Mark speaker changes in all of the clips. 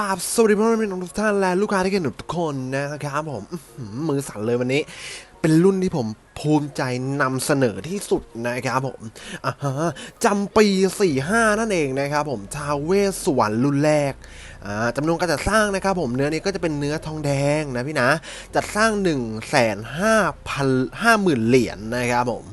Speaker 1: ราบสวัสดีพ่อแม่พี่น้องทุกท่านและลูกค้าที่เก่งทุกคนนะครับผมมือสั่นเลยวันนี้ เป็นรุ่นที่ผม ภูมิใจนำเสนอที่สุดนะครับผมอ่าฮะจำปี 45 นั่นเองนะครับผมทาวเวสวรรค์รุ่นแรกจำนวนการจัดสร้างนะครับผมเนื้อนี้ก็จะเป็นเนื้อทองแดงนะพี่นะ จัดสร้าง 1 5 0 0 0 0เหรียญนะครับผม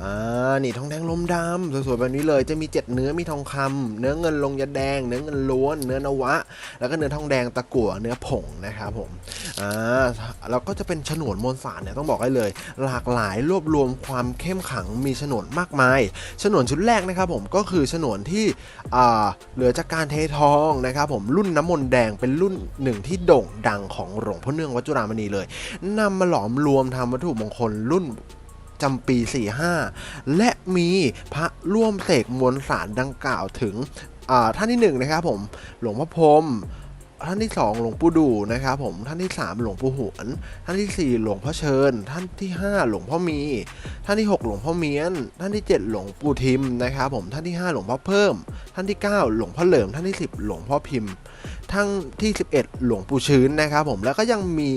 Speaker 1: อ่านี่ทองแดงลมดำสวยๆแบบนี้เลย จะมี 7 เนื้อมีทองคำเนื้อเงินลงยาแดง เนื้อเงินล้วน เนื้อนวะ แล้วก็เนื้อทองแดงตะกั่วเนื้อผงนะครับผมอ่าแล้วก็จะเป็นฉนวนมวลสารเนี่ยต้องบอกให้เลย หลากหลายรวบรวมความเข้มขังมีฉนวนมากมายฉนวนชุดแรกนะครับผมก็คือฉนวนที่เหลือจากการเททองนะครับผมรุ่นน้ำมนต์แดงเป็นรุ่นหนึ่งที่โด่งดังของหลวงพ่อเนื่องวัจุฬามณีเลยนำมาหลอมรวมทำวัตถุมงคลรุ่นจำปี 45 และมีพระร่วมเสกมวลสารดังกล่าวถึงท่านที่หนึ่งนะครับผมหลวงพ่อพรม ท่านที่ 2 หลวงปู่ดูนะครับผมท่านที่ 3 หลวงปู่หวน ท่านที่ 4 หลวงพ่อเชิญ ท่านที่ 5 หลวงพ่อมี ท่านที่ 6 หลวงพ่อเมียน ท่านที่ 7 หลวงปู่ทิมนะครับผมท่านที่ 5 หลวงพ่อเพิ่ม ท่านที่ 9 หลวงพ่อเหลิมท่านที่ 10 หลวงพ่อพิมพ์ท่านที่ 11 หลวงปู่ชื้นนะครับผมแล้วก็ยังมี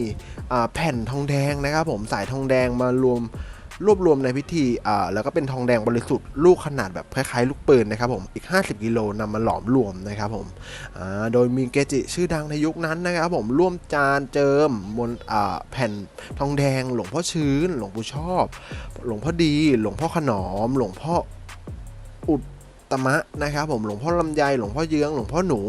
Speaker 1: แผ่นทองแดงนะครับผมสายทองแดงมารวม รวบรวมในพิธีอ่าแล้วก็เป็นทองแดงบริสุทธิ์ลูกขนาดแบบคล้ายๆลูกปืนนะครับผมอีก 50 กิโลนำมาหลอมรวมนะครับผมอ่าโดยมีเกจิชื่อดังในยุคนั้นนะครับผมร่วมจานเจิมบนอ่าแผ่นทองแดง หลวงพ่อชื้น หลวงปู่ชอบ หลวงพ่อดี หลวงพ่อขนอม หลวงพ่ออุตตมะนะครับผมหลวงพ่อลำไยหลวงพ่อเยื้องหลวงพ่อหนู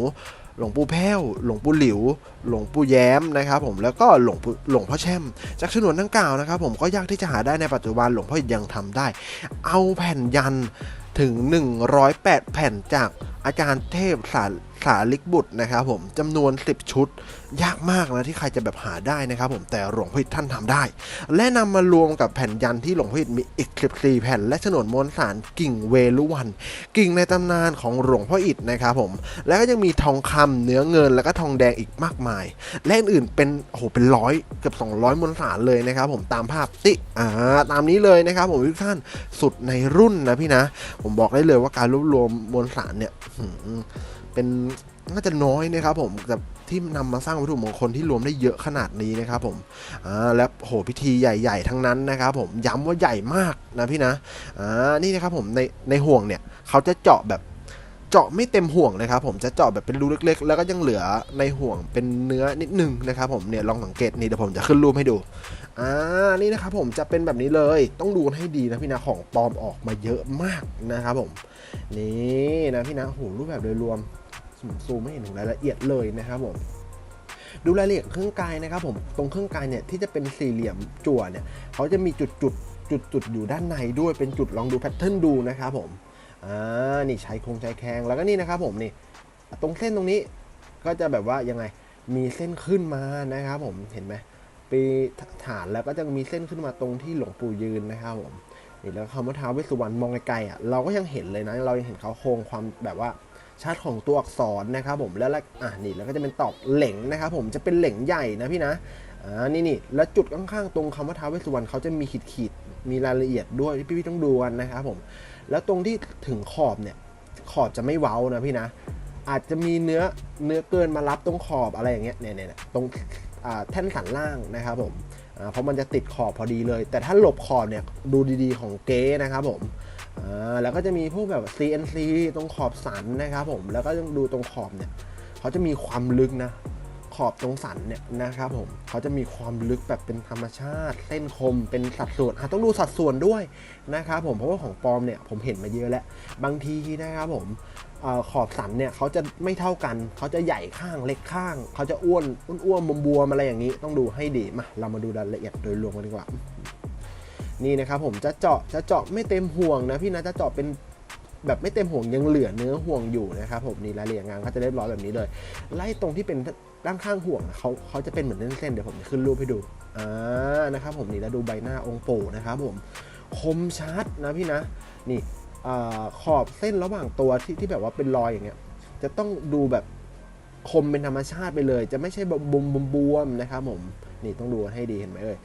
Speaker 1: หลวงปู่แพ้ว หลวงปู่หลิว หลวงปู่แย้มนะครับผมแล้วก็หลวงปู่หลวงพ่อแช่ม จากชนวนดังกล่าวนะครับผมก็ยากที่จะหาได้ในปัจจุบันหลวงพ่อยังทำได้ เอาแผ่นยันถึง 108 แผ่นจากอาจารย์เทพสา สาลิกบุตรนะครับผมจำนวน 10 ชุด ยากมากนะที่ใครจะแบบหาได้นะครับผมแต่หลวงพ่ออิฐท่านทำได้ และนำมารวมกับแผ่นยันที่หลวงพ่ออิฐมีอีก14แผ่น และฉนวนมวลสารกิ่งเวลุวัน กิ่งในตำนานของหลวงพ่ออิฐนะครับผมแล้วก็ยังมีทองคำเนื้อเงินแล้วก็ทองแดงอีกมากมาย และอื่นๆเป็นโอ้โหเป็นร้อยเกือบ200 มวลสารเลยนะครับผมตามภาพติอ่าตามนี้เลยนะครับผมทุกท่านสุดในรุ่นนะพี่นะ ผมบอกได้เลยว่าการรวบรวมมวลสารเนี่ย เป็นน่าจะน้อยนะครับผมแต่ที่นำมาสร้างวัตถุมงคลที่รวมได้เยอะขนาดนี้นะครับผมอ่าและโหพิธีใหญ่ๆ ทั้งนั้นนะครับผมย้ำว่าใหญ่มากนะพี่นะอ่านี่นะครับผมในในห่วงเนี่ยเขาจะเจาะแบบเจาะไม่เต็มห่วงนะครับผมจะเจาะแบบเป็นรูเล็ก ๆ แล้วก็ยังเหลือในห่วงเป็นเนื้อนิดนึงนะครับผมเนี่ยลองสังเกตนี่เดี๋ยวผมจะขึ้นรูปให้ดูอ่านี่นะครับผมจะเป็นแบบนี้เลยต้องดูให้ดีนะพี่นะของปลอมออกมาเยอะมากนะครับผมนี่นะพี่นะโหรูปแบบโดยรวม ซูมไม่เห็นถึงรายละเอียดเลยนะครับผมดูรายละเอียดเครื่องกายนะครับผมตรงเครื่องกายเนี่ยที่จะเป็นสี่เหลี่ยมจั่วเนี่ยเขาจะมีจุดจุดจุดจุดอยู่ด้านในด้วยเป็นจุดลองดูแพทเทิร์นดูนะครับผมอ่านี่ใช้คงใช้แข้งแล้วก็นี่นะครับผมนี่ตรงเส้นตรงนี้ก็จะแบบว่ายังไงมีเส้นขึ้นมานะครับผมเห็นไหมปีฐานแล้วก็จะมีเส้นขึ้นมาตรงที่หลวงปู่ยืนนะครับผมนี่แล้วคำว่าท้าวเวสสุวรรณมองไกลๆอะเราก็ยังเห็นเลยนะเรายังเห็นเขาโครงความแบบว่า ชัดของตัวอักษรนะครับผมแล้วแล้วอ่านี่แล้วก็จะเป็นตอกเหล่งนะครับผมจะเป็นเหล่งใหญ่นะพี่นะอ่านี่นี่แล้วจุดข้างๆตรงคำว่าท้าวเวสสุวรรณเขาจะมีขีดๆมีรายละเอียดด้วยที่พี่ๆต้องดูกันนะครับผมแล้วตรงที่ถึงขอบเนี่ยขอบจะไม่เว้านะพี่นะ อาจจะมีเนื้อเนื้อเกินมารับตรงขอบอะไรอย่างเงี้ยเนี่ยเนี่ยเนี่ยตรงอ่าแท่นสันล่างนะครับผมอ่าเพราะมันจะติดขอบพอดีเลย แต่ถ้าหลบขอบเนี่ยดูดีๆของเก๊นะครับผม อ่าแล้วก็จะมีพวกแบบ CNC ตรงขอบสันนะครับผมแล้วก็ยังดูตรงขอบเนี่ยเขาจะมีความลึกนะขอบตรงสันเนี่ยนะครับผมเขาจะมีความลึกแบบเป็นธรรมชาติ เส้นคมเป็นสัดส่วนอะต้องดูสัดส่วนด้วยนะครับผมเพราะว่าของปลอมเนี่ยผมเห็นมาเยอะแล้ว บางทีนะครับผมอขอบสันเนี่ยเขาจะไม่เท่ากัน เขาจะใหญ่ข้างเล็กข้าง เขาจะอ้วนอ้วนบวมๆอะไรอย่างนี้ ต้องดูให้ดีมาเรามาดูรายละเอียดโดยรวมกันดีกว่า นี่นะครับผมจะเจาะจะเจาะไม่เต็มห่วงนะพี่นะจะเจาะเป็นแบบไม่เต็มห่วงยังเหลือเนื้อห่วงอยู่นะครับผมนี่รายละเอียดงานเขาจะเรียบร้อยแบบนี้เลย ไล่ตรงที่เป็นด้านข้างห่วงเขาเขาจะเป็นเหมือนเส้นๆเดี๋ยวผมขึ้นรูปให้ดูอ่านะครับผมนี่แล้วดูใบหน้าองค์ปู่นะครับผมคมชัดนะพี่นะนี่ขอบเส้นระหว่างตัวที่ที่แบบว่าเป็นรอยอย่างเงี้ยจะต้องดูแบบคมเป็นธรรมชาติไปเลย จะไม่ใช่บวมบวมนะครับผมนี่ต้องดูให้ดีเห็นไหมเอ่ย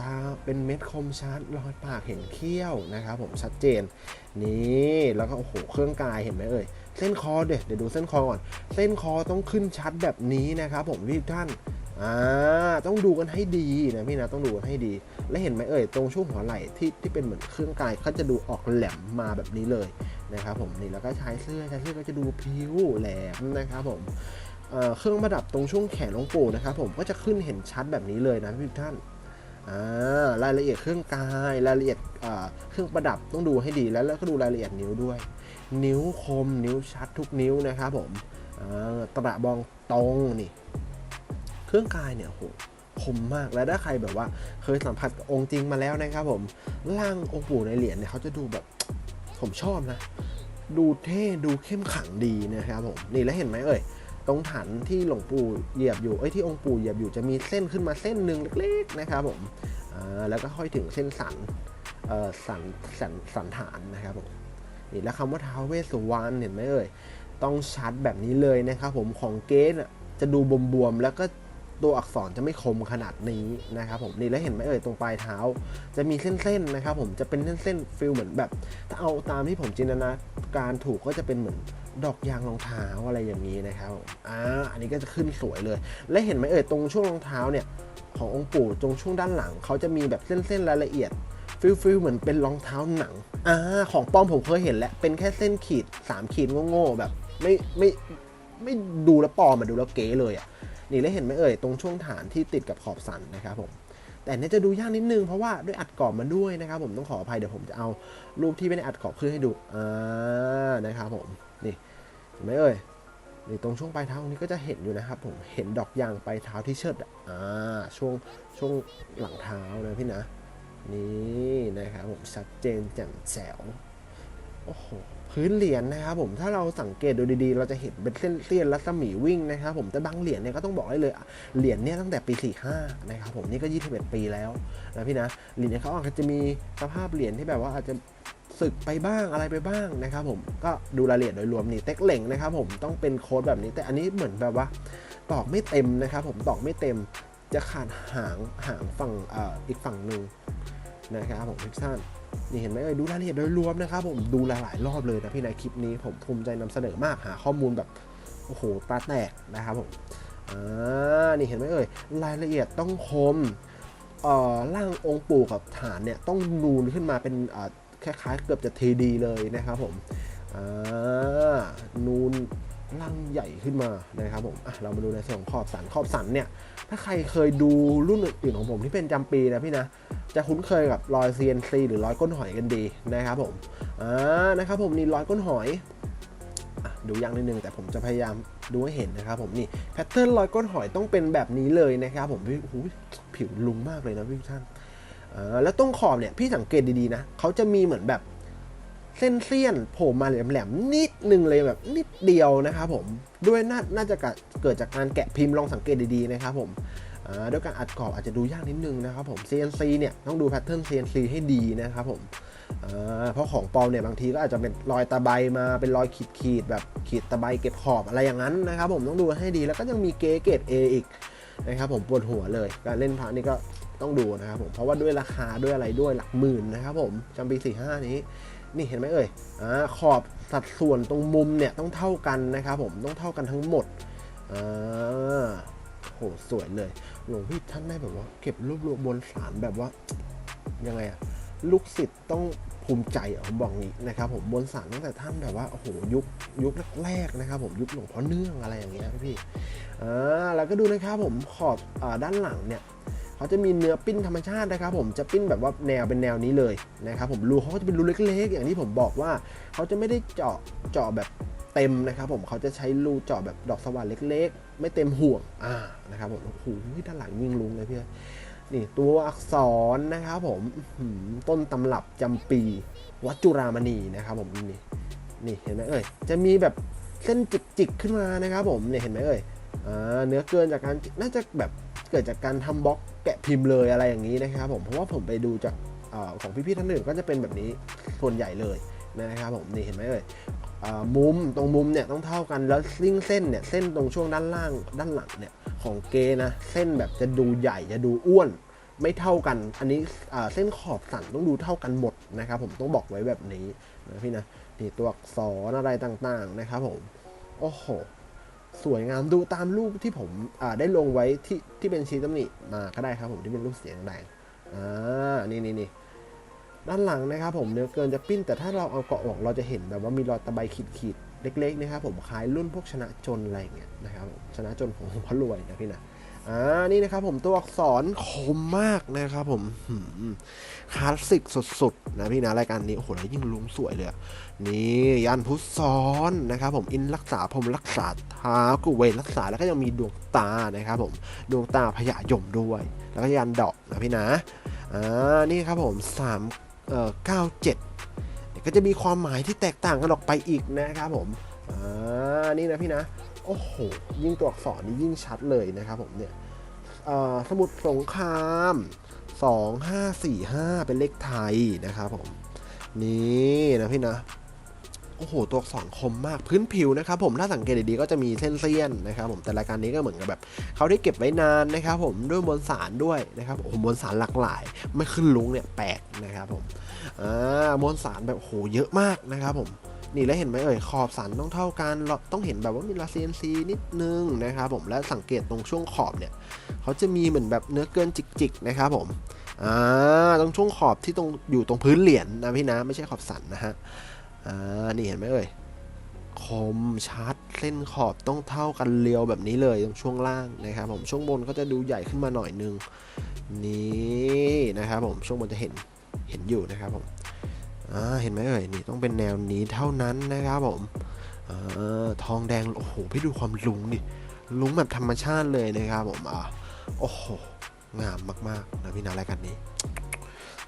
Speaker 1: ตาเป็นเม็ดคมชัดรอยปากเห็นเขี้ยวนะครับผมชัดเจน นี่แล้วก็โอ้โหเครื่องกายเห็นไหมเอ่ยเส้นคอเดี๋ยวเดี๋ยวดูเส้นคอก่อน เส้นคอต้องขึ้นชัดแบบนี้นะครับผมพี่ท่านอ่าต้องดูกันให้ดีนะพี่นะต้องดูกันให้ดี และเห็นไหมเอ่ยตรงช่วงหัวไหล่ที่ที่เป็นเหมือนเครื่องกายเขาจะดูออกแหลมมาแบบนี้เลยนะครับผมนี่แล้วก็ใชายเสื้อใชายเสื้อก็จะดูพิ้วแหลมนะครับผม เครื่องประดับตรงช่วงแขนหลวงปู่นะครับผมก็จะขึ้นเห็นชัดแบบนี้เลยนะพี่ท่านอ่ารายละเอียดเครื่องกายรายละเอียดเครื่องประดับต้องดูให้ดีแล้วแล้วก็ดูรายละเอียดนิ้วด้วย นิ้วคมนิ้วชัดทุกนิ้วนะครับผมตระบองตรงนี่ เครื่องกายเนี่ยโหคมมากและถ้าใครแบบว่า เคยสัมผัสองค์จริงมาแล้วนะครับผมร่างองค์ปู่ในเหรียญเนี่ยเขาจะดูแบบผมชอบนะ ดูเท่ดูเข้มขังดีนะครับผมนี่แล้วเห็นไหมเอ่ย ตรงฐานที่หลวงปู่เหยียบอยู่ เอ้ยที่องค์ปู่เหยียบอยู่จะมีเส้นขึ้นมาเส้นหนึ่งเล็กๆนะครับผมแล้วก็ค่อยถึงเส้นสันสันสันสันฐานนะครับผมนี่แล้วคำว่าท้าวเวสสุวรรณเห็นไหมเอ่ยต้องชัดแบบนี้เลยนะครับผมของเกสจะดูบวมๆแล้วก็ตัวอักษรจะไม่คมขนาดนี้นะครับผมนี่แล้วเห็นไหมเอ่ยตรงปลายเท้า จะมีเส้นๆนะครับผมจะเป็นเส้นๆฟิลเหมือนแบบ ถ้าเอาตามที่ผมจินตนาการถูกก็จะเป็นเหมือน ดอกยางรองเท้าอะไรอย่างนี้นะครับอ่าอันนี้ก็จะขึ้นสวยเลย และเห็นไหมเอ่ยตรงช่วงรองเท้าเนี่ยขององค์ปู่ตรงช่วงด้านหลังเขาจะมีแบบเส้นๆรายละเอียดฟิลฟิลเหมือนเป็นรองเท้าหนังอ่าของปลอมผมเคยเห็นแล้วเป็นแค่เส้นขีดสามขีดโง่ๆแบบไม่ไม่ไม่ดูแลปอมมาดูแลเก๋เลยอะนี่แล้วเห็นไหมเอ่ยตรงช่วงฐานที่ติดกับขอบสันนะครับผมแต่เนี่ยจะดูยากนิดนึงเพราะว่าด้วยอัดกรอบมาด้วยนะครับผมต้องขออภัยเดี๋ยวผมจะเอารูปที่ไม่ได้อัดกรอบขึ้นให้ดูอ่านะครับผม ไหมเอ่ยนี่ตรงช่วงปลายเท้าตรงนี้ก็จะเห็นอยู่นะครับผมเห็นดอกยางปลายเท้าที่เชิดอะอ่าช่วงช่วงหลังเท้านะพี่นะนี่นะครับผมชัดเจนแจ่มแจ๋วโอ้โห พื้นเหรียญนะครับผมถ้าเราสังเกตดูดีๆ เราจะเห็นเป็นเส้นเสี้ยนรัศมีวิ่งนะครับผมแต่บางเหรียญเนี่ยก็ต้องบอกได้เลยเหรียญเนี่ยตั้งแต่ปี 45 นะครับผมนี่ก็ 21 ปีแล้วนะพี่นะเหรียญเขาอาจจะมีสภาพเหรียญที่แบบว่าอาจจะสึกไปบ้างอะไรไปบ้างนะครับผมก็ดูรายละเอียดโดยรวมนี่เต็กเหล่งนะครับผมต้องเป็นโค้ดแบบนี้ แต่อันนี้เหมือนแบบว่าตอกไม่เต็มนะครับผมตอกไม่เต็มจะขาดหางหางฝั่งอ่ออีกฝั่งหนึ่ง นะครับผมทุกท่านนี่เห็นไหมเอ่ยดูรายละเอียดโดยรวมนะครับผมดูหลายๆรอบเลยนะพี่ในคลิปนี้ผมภูมิใจนำเสนอมากหาข้อมูลแบบโอ้โหตาแตกนะครับผมอ่านี่เห็นไหมเอ่ยรายละเอียดต้องคมเอ่อร่างองค์ปู่กับฐานเนี่ยต้องนูนขึ้นมาเป็นคล้ายๆเกือบจะทีดีเลยนะครับผมอ่านูน ร่างใหญ่ขึ้นมานะครับผมเรามาดูในส่วนของขอบสันขอบสันเนี่ย ถ้าใครเคยดูรุ่นอื่นของผมที่เป็นจำปีนะพี่นะ จะคุ้นเคยกับรอย CNC หรือรอยก้นหอยกันดีนะครับผมอ่านะครับผมนี่รอยก้นหอยดูยากนิดนึงแต่ผมจะพยายามดูให้เห็นนะครับผมนี่แพทเทิร์นรอยก้นหอยต้องเป็นแบบนี้เลยนะครับผมพี่ผิวลุงมากเลยนะพี่ท่านแล้วตรงขอบเนี่ยพี่สังเกตดีๆนะเขาจะมีเหมือนแบบ เส้นเสี้ยนโผล่มาแหลมๆนิดนึงเลยแบบนิดเดียวนะครับผมด้วยน่าน่าจะเกิดจากการแกะพิมพ์ลองสังเกตดีๆนะครับผมด้วยการอัดกรอบอาจจะดูยากนิดนึงนะครับผม CNC เนี่ยต้องดูแพทเทิร์น CNC ให้ดีนะครับผมเพราะของปลอมเนี่ยบางทีก็อาจจะเป็นรอยตะไบมาเป็นรอยขีดขีดๆแบบขีดตะไบเก็บขอบอะไรอย่างนั้นนะครับผมต้องดูให้ดีแล้วก็ยังมีเกเกต A อีกนะครับผมปวดหัวเลยการเล่นพระนี่ก็ต้องดูนะครับผมเพราะว่าด้วยราคาด้วยอะไรด้วยหลักหมื่นนะครับผมจำปี 45 นี้ นี่เห็นไหมเอ่ยอขอบสัดส่วนตรงมุมเนี่ยต้องเท่ากันนะครับผมต้องเท่ากันทั้งหมดอ่าโหสวยเลยหลวงพี่ท่านได้แบบว่า เก็บรวบรวมบนสารแบบว่ายังไงอะลูกศิษย์ต้องภูมิใจผมบอกงี้นะครับผมบนสารตั้งแต่ท่านแบบว่าโอ้โหยุคยุคแรกๆนะครับ ผมยุคหลวงพ่อเนื่องอะไรอย่างเงี้ยพี่ๆอ่าแล้วก็ดูนะครับผมขอบอด้านหลังเนี่ย เขาจะมีเนื้อปิ้นธรรมชาตินะครับผมจะปิ้นแบบว่าแนวเป็นแนวนี้เลยนะครับผมรูเขาก็จะเป็นรูเล็กๆ อย่างที่ผมบอกว่า เขาจะไม่ได้เจาะเจาะแบบเต็มนะครับผมเขาจะใช้รูเจาะแบบดอกสว่านเล็ก ๆ ไม่เต็มห่วงอ่านะครับผมโอ้โหด้านหลังยิ่งลุงเลยพี่นี่ตัวอักษรนะครับผมต้นตำรับจำปีวัจุรามณีนะครับผมนี่นี่เห็นไหมเอ่ยจะมีแบบเส้นจิกๆขึ้นมานะครับผมเนี่ยเห็นไหมเอ่ยอ่าเนื้อเกินจากการน่าจะแบบ เกิดจากการทำบล็อกแกะพิมพ์เลยอะไรอย่างนี้นะครับผมเพราะว่าผมไปดูจากอของพี่ๆท่านอื่นก็จะเป็นแบบนี้ส่วนใหญ่เลยนะครับผมนี่เห็นไหมเอ่ยมุมตรงมุมเนี่ยต้องเท่ากันแล้วซิ่งเส้นเนี่ยเส้นตรงช่วงด้านล่างด้านหลังเนี่ยของเกนะเส้นแบบจะดูใหญ่จะดูอ้วนไม่เท่ากัน อันนี้เส้นขอบสันต้องดูเท่ากันหมดนะครับผมต้องบอกไว้แบบนี้นะพี่นะนี่ตัวอักษรอะไรต่างๆนะครับผมโอ้โห สวยงามดูตามรูปที่ผมได้ลงไว้ที่ที่เป็นชี้ตำหนิมาก็ได้ครับผมที่เป็นรูปเสียงแดงอ่านี่นี่นี่ด้านหลังนะครับผมเนื้อเกินจะปิ้นแต่ถ้าเราเอาเกาะออกเราจะเห็นแบบว่ามีรอยตะไบขีดขีดๆเล็กๆนะครับผมคล้ายรุ่นพวกชนะจนอะไรเงี้ยนะครับชนะจนของหลวงพ่อรวยนะพี่นะ อ่า นี่นะครับผมตัวอักษรคมมากนะครับผมคลาสสิกสุดๆนะพี่นะรายการนี้ โอ้โหแล้วยิ่งลุงสวยเลยนี่ยันพุทธซ้อนนะครับผมอินรักษาพรหมรักษาเท้ากุเวรักษาแล้วก็ยังมีดวงตานะครับผมดวงตาพญายมด้วย แล้วก็ยันดอกนะพี่นะอ่านี่ครับผม3เอ่อ97เนี่ยก็จะมีความหมายที่แตกต่างกันออกไปอีกนะครับผมอ่านี่นะพี่นะ โอ้โห ยิ่งตัวอักษรนี่ยิ่งชัดเลยนะครับผมเนี่ยสมุดสงคราม 2545 เป็นเลขไทยนะครับผม นี่นะพี่นะโอ้โห ตัวอักษรคมมากพื้นผิวนะครับผมถ้าสังเกตดีๆก็จะมีเส้นเสี้ยนนะครับผมแต่รายการนี้ก็เหมือนกับแบบเขาได้เก็บไว้นานนะครับผมด้วยมวลสารด้วยนะครับโอ้โหมวลสารหลากหลาย ไม่ขึ้นลุงเนี่ยแปลกนะครับผมอ่ามวลสารแบบโหเยอะมากนะครับผม นี่แล้วเห็นไหมเอ่ยขอบสันต้องเท่ากันเราต้องเห็นแบบว่ามีลาเซียนซีนิดนึงนะครับผมและสังเกตตรงช่วงขอบเนี่ยเขาจะมีเหมือนแบบเนื้อเกินจิกๆนะครับผมอ่าตรงช่วงขอบที่ตรงอยู่ตรงพื้นเหรียญนะพี่นะไม่ใช่ขอบสันนะฮะอ่านี่เห็นไหมเอ่ยคมชัดเส้นขอบต้องเท่ากันเรียวแบบนี้เลยตรงช่วงล่างนะครับผมช่วงบนก็จะดูใหญ่ขึ้นมาหน่อยนึงนี่นะครับผมช่วงบนจะเห็นเห็นอยู่นะครับผม เห็นไหมเอ่ยนี่ต้องเป็นแนวนี้เท่านั้นนะครับผมอ่าทองแดง โอ้โห พี่ดูความลุงดิ ลุงแบบธรรมชาติเลยนะครับผมอ่าโอ้โห งามมากๆนะพี่นะรายการนี้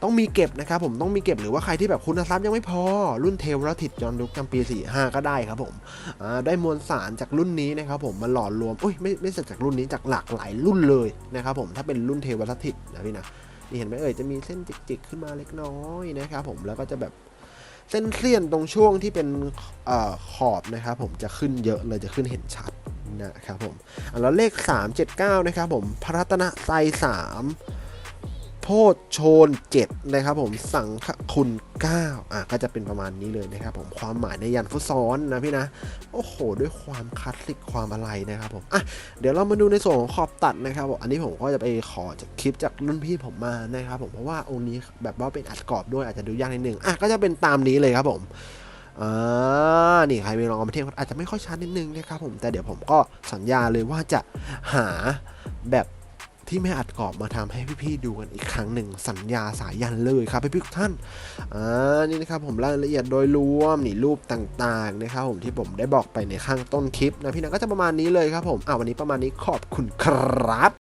Speaker 1: ต้องมีเก็บนะครับผม ต้องมีเก็บหรือว่าใครที่แบบคุณทรัพย์ยังไม่พอ รุ่นเทวรทิตจอนยุคจำปี 45 ก็ได้ครับผมอ่าได้มวลสารจากรุ่นนี้นะครับผม มาหล่อรวม อุ้ย ไม่ไม่ใช่จากรุ่นนี้ จากหลากหลายรุ่นเลยนะครับผม ถ้าเป็นรุ่นเทวรทิตนะพี่นะ นี่เห็นไหมเอ่ยจะมีเส้นจิกๆขึ้นมาเล็กน้อยนะครับผมแล้วก็จะแบบเส้นเสี้ยนตรงช่วงที่เป็นอขอบนะครับผมจะขึ้นเยอะเลยจะขึ้นเห็นชัดนะครับผมอะแล้วเลข 379 นะครับผมพระรัตนไตรสาม โพชโชน7นะครับผมสังฆคุณ9อะก็จะเป็นประมาณนี้เลยนะครับผมความหมายในยันฟุตซ้อนนะพี่นะ โอ้โห ด้วยความคลาสสิกความอะไรนะครับผมอะเดี๋ยวเรามาดูในส่วนของขอบตัดนะครับผมอันนี้ผมก็จะไปขอจากคลิปจากรุ่นพี่ผมมานะครับผมเพราะว่าองค์นี้แบบว่าเป็นอัดกรอบด้วยอาจจะดูยากนิดนึงอะก็จะเป็นตามนี้เลยครับผมอ่านี่ใครไปลองเอามาเทียบอาจจะไม่ค่อยชัดนิดนึงนะครับผมแต่เดี๋ยวผมก็สัญญาเลยว่าจะหาแบบ ที่ไม่อัดกรอบมาทำให้พี่ๆดูกันอีกครั้งหนึ่งสัญญาสายยันเลยครับพี่ๆทุกท่านอ่านี่นะครับผมรายละเอียดโดยรวมนี่รูปต่างๆนะครับผมที่ผมได้บอกไปในข้างต้นคลิปนะพี่นังก็จะประมาณนี้เลยครับผมอ่าวันนี้ประมาณนี้ขอบคุณครับ